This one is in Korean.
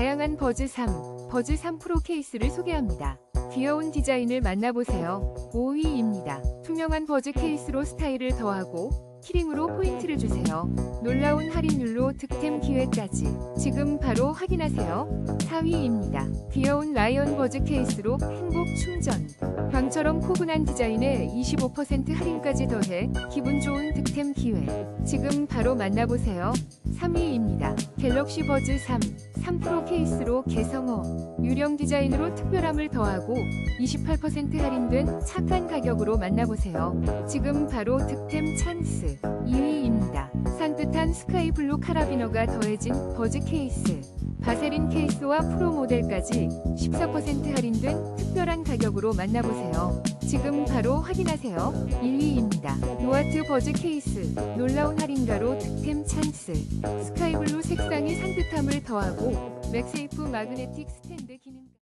다양한 버즈 3, 버즈 3 프로 케이스를 소개합니다. 귀여운 디자인을 만나보세요. 5위입니다. 투명한 버즈 케이스로 스타일을 더하고 키링으로 포인트를 주세요. 놀라운 할인율로 득템 기회까지 지금 바로 확인하세요. 4위입니다. 귀여운 라이언 버즈 케이스로 행복 충전. 광처럼 포근한 디자인에 25% 할인까지 더해 기분 좋은 득템 기회. 지금 바로 만나보세요. 3위입니다. 갤럭시 버즈 3, 3 프로 케이스로 개성어. 유령 디자인으로 특별함을 더하고 28% 할인된 착한 가격으로 만나보세요. 지금 바로 득템 찬스. 2위입니다. 산뜻한 스카이 블루 카라비너가 더해진 버즈 케이스. 바세린 케이스와 프로 모델까지 14% 할인된 특별한 가격으로 만나보세요. 지금 바로 확인하세요. 1위입니다. 노아트 버즈 케이스. 놀라운 할인가로 득템 찬스. 스카이블루 색상이 산뜻함을 더하고 맥세이프 마그네틱 스탠드 기능